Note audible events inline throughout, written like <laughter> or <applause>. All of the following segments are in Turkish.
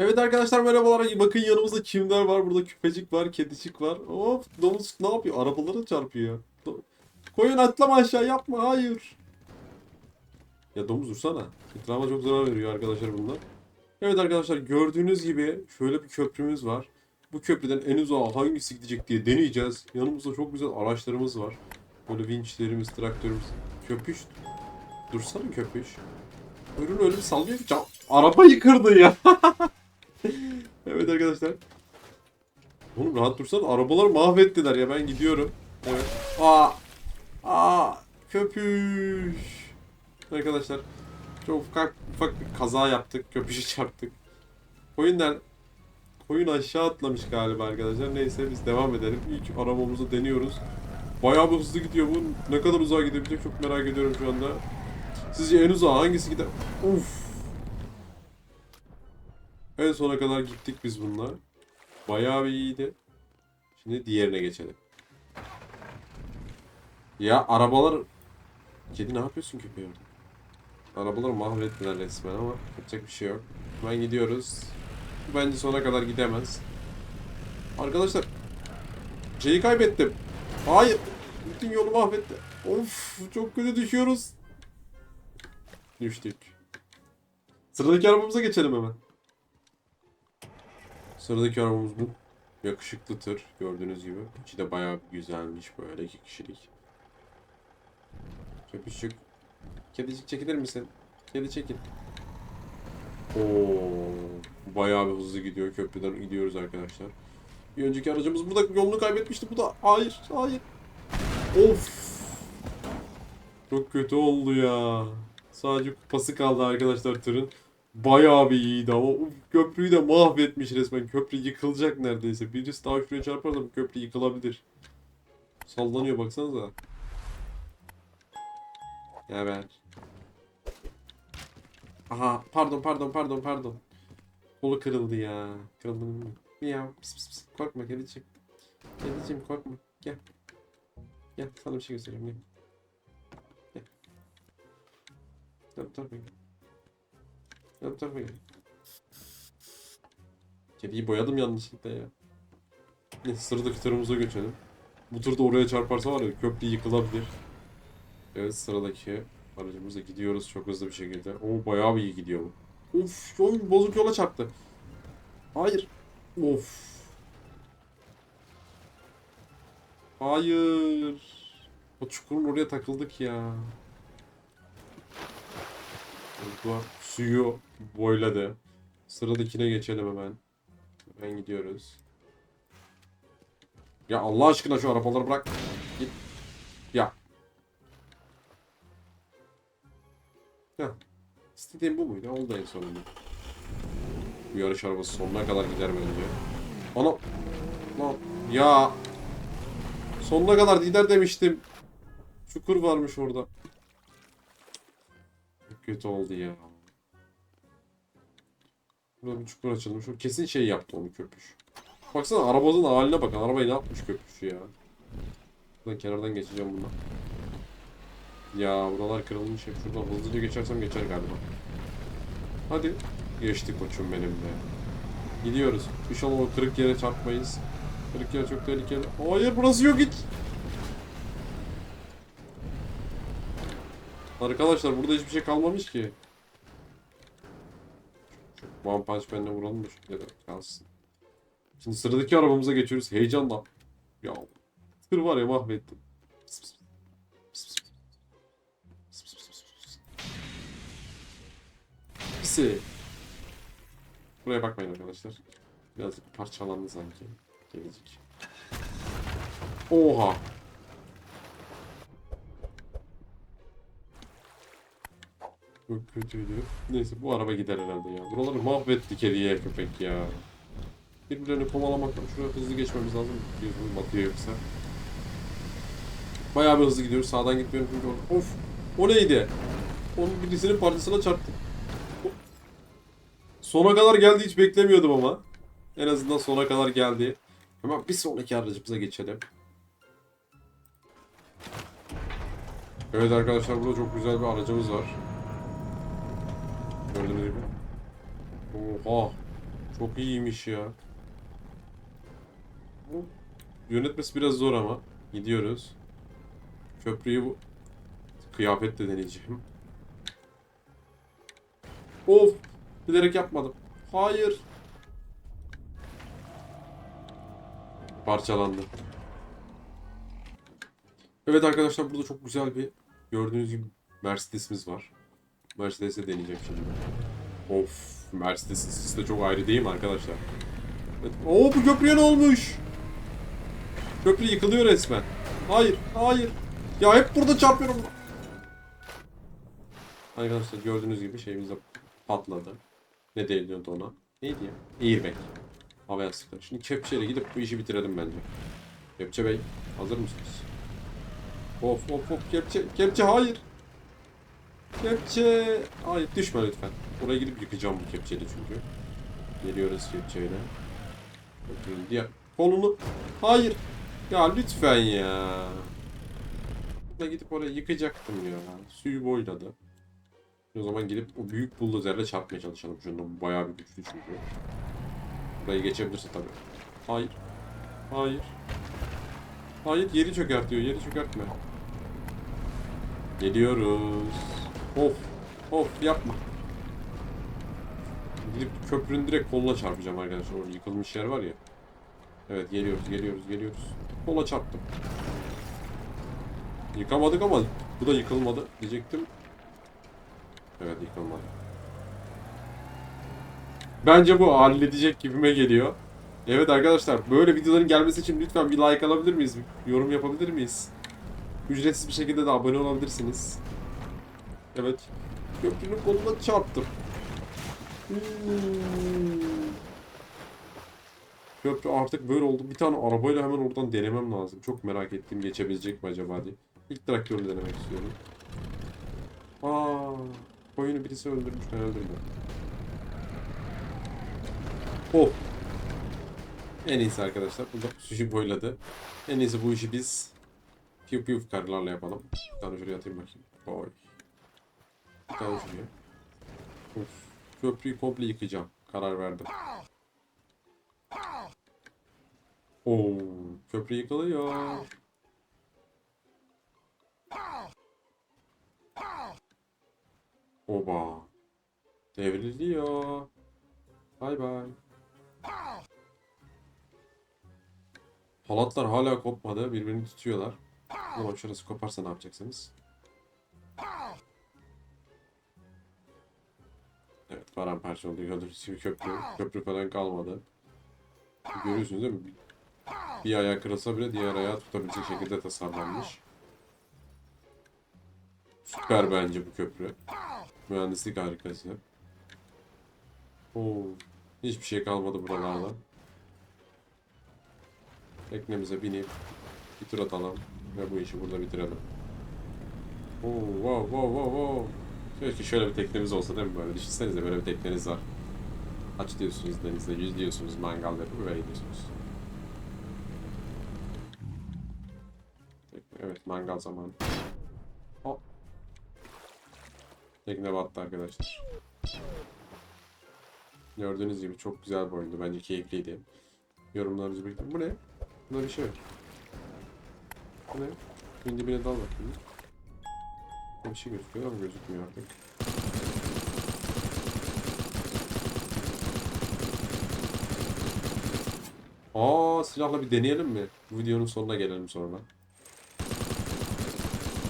Evet arkadaşlar merhabalar. Bakın yanımızda kimler var? Burada küpecik var, kedicik var. Hop domuz ne yapıyor? Arabalara çarpıyor. Do- Koyun atlama aşağı yapma. Hayır. Ya domuz dursana. Etrafa çok zarar veriyor arkadaşlar bunlar. Evet arkadaşlar gördüğünüz gibi şöyle bir köprümüz var. Bu köprüden en uzağa hangisi gidecek diye deneyeceğiz. Yanımızda çok güzel araçlarımız var. Böyle vinçlerimiz, traktörümüz. Köpüş. Dursana köpüş. Ürün öyle bir sallıyor ki. Can- Arabayı kırdı ya. <laughs> <laughs> evet arkadaşlar. Oğlum rahat dursana. Arabaları mahvettiler ya. Ben gidiyorum. Evet. Aa. Aa. Köpüş. Arkadaşlar. Çok ufak, ufak bir kaza yaptık. Köpüşe çarptık. Koyun nerede? Koyun aşağı atlamış galiba arkadaşlar. Neyse biz devam edelim. İlk arabamızı deniyoruz. Bayağı bir hızlı gidiyor bu. Ne kadar uzağa gidebilecek çok merak ediyorum şu anda. Sizce en uzağa hangisi gider? Uf. En sona kadar gittik biz bunlar. Bayağı bir iyiydi. Şimdi diğerine geçelim. Ya arabalar... Kedi ne yapıyorsun köpeği orada? Arabaları mahvettiler resmen ama yapacak bir şey yok. Ben gidiyoruz. Bence sona kadar gidemez. Arkadaşlar şeyi kaybettim. Hayır. Bütün yolu mahvetti. Of çok kötü düşüyoruz. Düştük. Sıradaki arabamıza geçelim hemen. Sıradaki arabamız bu. Yakışıklı tır gördüğünüz gibi. İçi de bayağı güzelmiş böyle iki kişilik. Köpüşçük. Kedicik çekilir misin? Kedi çekil. Oo, bayağı bir hızlı gidiyor. Köprüden gidiyoruz arkadaşlar. Bir önceki aracımız burada yolunu kaybetmişti. Bu da hayır, hayır. Of. Çok kötü oldu ya. Sadece kupası kaldı arkadaşlar tırın. Bayağı bir iyiydi ama köprüyü de mahvetmiş resmen. Köprü yıkılacak neredeyse. Birisi daha şuraya çarparsa bu köprü yıkılabilir. Sallanıyor baksanıza. Evet. Aha pardon pardon pardon pardon. Kolu kırıldı ya. Kırıldı mı? Miyav. Pis pis pis. Korkma kediciğim. Kediciğim korkma. Gel. Gel sana bir şey göstereyim. Gel. Gel. Gel bu bu tarafa gel. Kediyi boyadım yanlışlıkla ya. Sıradaki turumuza geçelim. Bu turda oraya çarparsa var ya köprü yıkılabilir. Evet sıradaki aracımıza gidiyoruz çok hızlı bir şekilde. O bayağı bir iyi gidiyor bu. Of bozuk yola çarptı. Hayır. Of. Hayır. O çukurun oraya takıldık ya. Burada suyu boyladı. Sıradakine geçelim hemen. Hemen gidiyoruz. Ya Allah aşkına şu arabaları bırak. Git. Ya. Ya. İstediğim bu muydu? Oldu en sonunda. Bu yarış arabası sonuna kadar gider bence. Ana. Lan. Ya. Sonuna kadar gider demiştim. Çukur varmış orada. Kötü oldu ya. Burada bir çukur açılmış. O kesin şey yaptı onu köpüş. Baksana arabanın haline bakın. Arabayı ne yapmış köpüş ya. Buradan kenardan geçeceğim bundan. Ya buralar kırılmış hep. Şuradan hızlıca geçersem geçer galiba. Hadi. Geçti koçum benim be. Gidiyoruz. İnşallah o kırık yere çarpmayız. Kırık yer çok tehlikeli. Hayır burası yok hiç. Arkadaşlar burada hiçbir şey kalmamış ki. One Punch Man'le vuralım da şu yere kalsın. Şimdi sıradaki arabamıza geçiyoruz. Heyecanla. Ya tır var ya mahvettim. Pıs. Pisi. Buraya bakmayın arkadaşlar. Birazcık parçalandı sanki. Gelecek. Oha. Çok kötüydü. Neyse bu araba gider herhalde ya. Buraları mahvetti kediye köpek ya. Birbirlerini kovalamaktan şuraya hızlı geçmemiz lazım. Gözüm batıyor yoksa. Bayağı bir hızlı gidiyoruz. Sağdan gitmiyorum çünkü. Of! O neydi? Onun birisinin parçasına çarptım. Sona kadar geldi hiç beklemiyordum ama. En azından sona kadar geldi. Hemen bir sonraki aracımıza geçelim. Evet arkadaşlar burada çok güzel bir aracımız var. Gördüğünüz gibi. Oha. Çok iyiymiş ya. Yönetmesi biraz zor ama. Gidiyoruz. Köprüyü bu kıyafetle deneyeceğim. Of! Bilerek yapmadım. Hayır. Parçalandı. Evet arkadaşlar burada çok güzel bir gördüğünüz gibi Mercedes'imiz var. Mercedes'e deneyeceğim şimdi. Of Mercedes'in sesi de çok ayrı değil mi arkadaşlar? Oo bu köprüye ne olmuş? Köprü yıkılıyor resmen. Hayır, hayır. Ya hep burada çarpıyorum. Arkadaşlar gördüğünüz gibi şeyimiz de patladı. Ne deniliyordu ona? Neydi ya? Airbag. Hava yastıkları. Şimdi kepçeyle gidip bu işi bitirelim bence. Kepçe Bey, hazır mısınız? Of of of kepçe, kepçe hayır. Kepçe. Hayır düşme lütfen. Oraya gidip yıkacağım bu kepçeyle çünkü. Geliyoruz kepçeyle. Bakın diğer kolunu. Hayır. Ya lütfen ya. Da gidip oraya yıkacaktım ya. Suyu boyladı. O zaman gidip o büyük buldozerle çarpmaya çalışalım. Şundan bayağı bir güçlü çünkü. Burayı geçebilirsin tabii. Hayır. Hayır. Hayır yeri çökertiyor. Yeri çökertme. Geliyoruz. Of. Of yapma. Gidip köprünün direkt koluna çarpacağım arkadaşlar. Orada yıkılmış yer var ya. Evet geliyoruz geliyoruz geliyoruz. Kola çarptım. Yıkamadık ama bu da yıkılmadı diyecektim. Evet yıkılmadı. Bence bu halledecek gibime geliyor. Evet arkadaşlar böyle videoların gelmesi için lütfen bir like alabilir miyiz? Yorum yapabilir miyiz? Ücretsiz bir şekilde de abone olabilirsiniz. Evet. Köprünün koluna çarptım. Hmm. Köprü artık böyle oldu. Bir tane arabayla hemen oradan denemem lazım. Çok merak ettim geçebilecek mi acaba diye. İlk traktörle denemek istiyorum. Aa, koyunu birisi öldürmüş. Ben öldürdüm. Oh. En iyisi arkadaşlar. Burada sushi boyladı. En iyisi bu işi biz piu piu karlarla yapalım. Bir tane şuraya atayım bakayım. Oy. Tane şuraya. Of. Köprüyü komple yıkayacağım. Karar verdim. Oo, köprü yıkılıyor. Oba. Devriliyor. Bay bay. Halatlar hala kopmadı. Birbirini tutuyorlar. Ama şurası koparsa ne yapacaksınız? Evet paramparça oldu. Gördüğünüz gibi köprü. Köprü falan kalmadı. Görüyorsunuz değil mi? Bir ayağı kırılsa bile diğer ayağı tutabilecek şekilde tasarlanmış. Süper bence bu köprü. Mühendislik harikası. Oo, hiçbir şey kalmadı buralarda. Teknemize binip bir tur atalım ve bu işi burada bitirelim. Oo, wow, wow, wow, wow. Keşke şöyle bir teknemiz olsa değil mi böyle? Düşünsenize böyle bir tekneniz var. Aç diyorsunuz denizde, yüz diyorsunuz, mangal yapıp böyle gidiyorsunuz. Evet mangal zamanı. Hop. Tekne battı arkadaşlar. Gördüğünüz gibi çok güzel bir oyundu. Bence keyifliydi. Yorumlarınızı bekliyorum. Bu ne? Bunda bir şey yok. Bu ne? Suyun dibine dal bakayım. Bir şey gözüküyor ama gözükmüyor artık. Aa silahla bir deneyelim mi? Bu videonun sonuna gelelim sonra.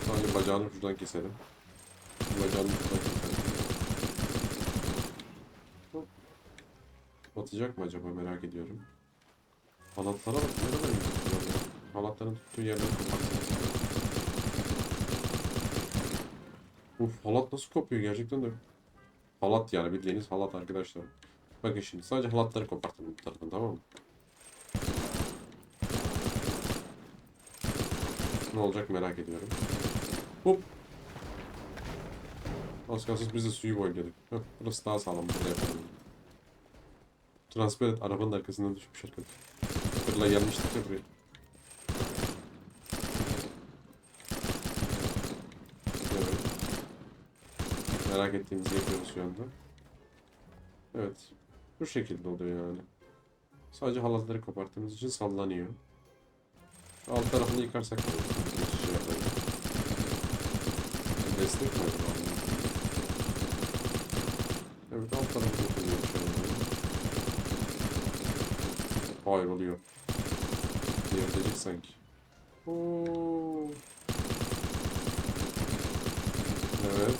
Sadece bacağını şuradan keselim. Bacağını şuradan keselim. Hop. Atacak mı acaba merak ediyorum. Halatlara bak. Halatların tuttuğu yerden koparsın. Uf halat nasıl kopuyor gerçekten de. Halat yani bildiğiniz halat arkadaşlar. Bakın şimdi sadece halatları koparttım bu taraftan tamam mı? Ne olacak merak ediyorum. Hop. Az kalsın biz de suyu boyladık. Heh, burası daha sağlam. Burada yapalım. Transparent arabanın arkasından düşmüş arkadaş. Fırla gelmiştik ya buraya. Evet. Merak ettiğimizi yapıyoruz şu anda. Evet. Bu şekilde oluyor yani. Sadece halatları koparttığımız için sallanıyor. Alt tarafını yıkarsak da. Destek mi? Evet alt tarafı yıkılıyor şu. Hayır oluyor. Yırtacak sanki. Oo. Evet.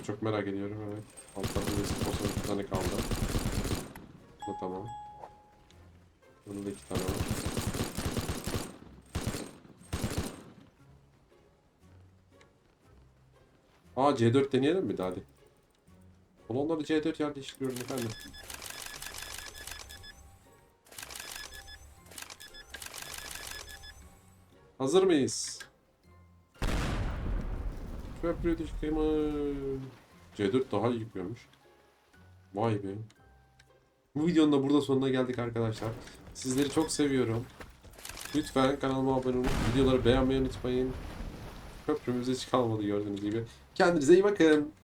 Olacak çok merak ediyorum evet. Alt tarafında bir iki tane kaldı. Bu tamam. Burada da iki tane var. Aa C4 deneyelim mi hadi. Balonları C4 yerleştiriyorum efendim. Hazır mıyız? Köprü düşkemi. C4 daha iyi gidiyormuş. Vay be. Bu videonun da burada sonuna geldik arkadaşlar. Sizleri çok seviyorum. Lütfen kanalıma abone olup videoları beğenmeyi unutmayın. Köprümüz hiç kalmadı gördüğünüz gibi. Kendinize iyi bakın.